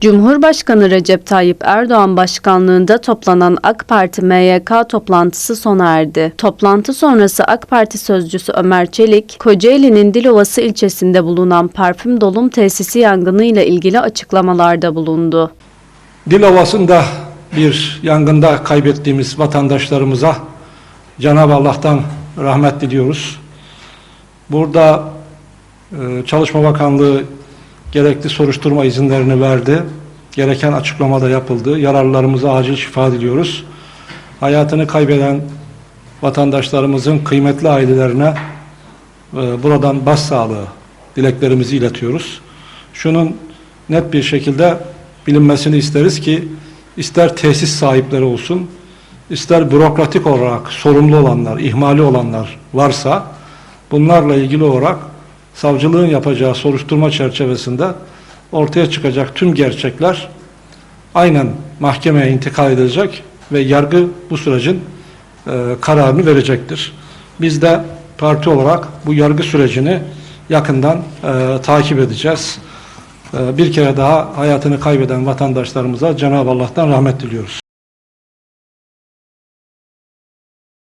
Cumhurbaşkanı Recep Tayyip Erdoğan başkanlığında toplanan AK Parti MYK toplantısı sona erdi. Toplantı sonrası AK Parti sözcüsü Ömer Çelik, Kocaeli'nin Dilovası ilçesinde bulunan parfüm dolum tesisi yangınıyla ilgili açıklamalarda bulundu. Dilovası'nda bir yangında kaybettiğimiz vatandaşlarımıza Cenab-ı Allah'tan rahmet diliyoruz. Burada e, Çalışma Bakanlığı gerekli soruşturma izinlerini verdi. Gereken açıklama da yapıldı. Yararlarımıza acil şifa diliyoruz. Hayatını kaybeden vatandaşlarımızın kıymetli ailelerine e, buradan başsağlığı dileklerimizi iletiyoruz. Şunun net bir şekilde bilinmesini isteriz ki ister tesis sahipleri olsun, ister bürokratik olarak sorumlu olanlar, ihmali olanlar varsa bunlarla ilgili olarak savcılığın yapacağı soruşturma çerçevesinde ortaya çıkacak tüm gerçekler aynen mahkemeye intikal edilecek ve yargı bu sürecin e, kararını verecektir. Biz de parti olarak bu yargı sürecini yakından e, takip edeceğiz. E, bir kere daha hayatını kaybeden vatandaşlarımıza Cenab-ı Allah'tan rahmet diliyoruz.